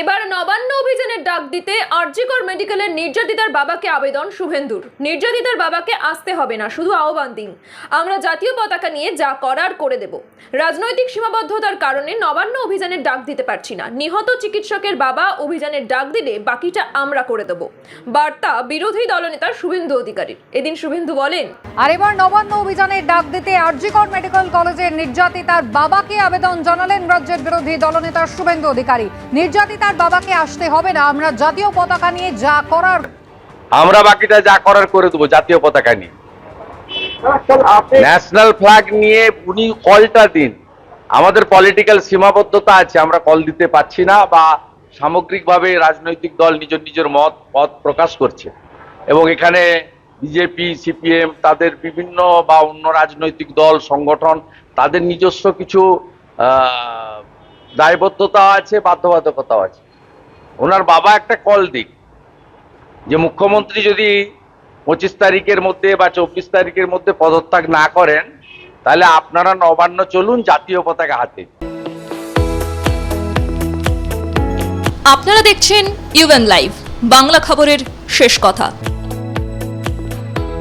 এবার নবান্ন অভিযানের ডাক দিতে আরজিকর মেডিকেলের নির্যাতিতার বাবাকে আবেদন শুভেন্দুর। নির্যাতিতার বাবাকে আসতে হবে না, শুধু আহ্বান দিন। আমরা জাতীয় পতাকা নিয়ে যা করার করে দেব। রাজনৈতিক সীমাবদ্ধতার কারণে নবান্ন অভিযানের ডাক দিতে পারছি না। নিহত চিকিৎসকের বাবা অভিযানের ডাক দিলে বাকিটা আমরা করে দেব। বার্তা বিরোধী দলনেতা শুভেন্দু অধিকারীর। এদিন শুভেন্দু বলেন, আর এবার নবান্ন অভিযানের ডাক দিতে আরজিকর মেডিকেল কলেজের নির্যাতিতার বাবাকে আবেদন জানালেন রাজ্যের বিরোধী দলনেতা শুভেন্দু অধিকারী। নির্যাতিতার বাবাকে আসতে হবে না, আমরা জাতীয় পতাকা নিয়ে যা করার আমরা বাকিটা যা করার করে দেবো, জাতীয় পতাকা নিয়ে। ন্যাশনাল ফ্ল্যাগ নিয়ে উনি কলটা দিন। আমাদের পলিটিক্যাল সীমাবদ্ধতা আছে, আমরা কল দিতে পারছি না বা সামগ্রিকভাবে রাজনৈতিক দল নিজ নিজের মত, পথ প্রকাশ করছে। এবং এখানে বিজেপি সিপিএম তাদের বিভিন্ন বা অন্য রাজনৈতিক দল, সংগঠন, তাদের নিজস্ব কিছু দায়বদ্ধতা আছে, বাধ্যবাধকতাও আছে। ওনার বাবা একটা কল দিক, যে মুখ্যমন্ত্রী যদি পঁচিশ তারিখের মধ্যে বা চব্বিশ তারিখের মধ্যে পদত্যাগ না করেন, তাহলে আপনারা নবান্ন চলুন জাতীয় পতাকা হাতে। আপনারা দেখছেন ইউএন লাইভ বাংলা খবরের শেষ কথা।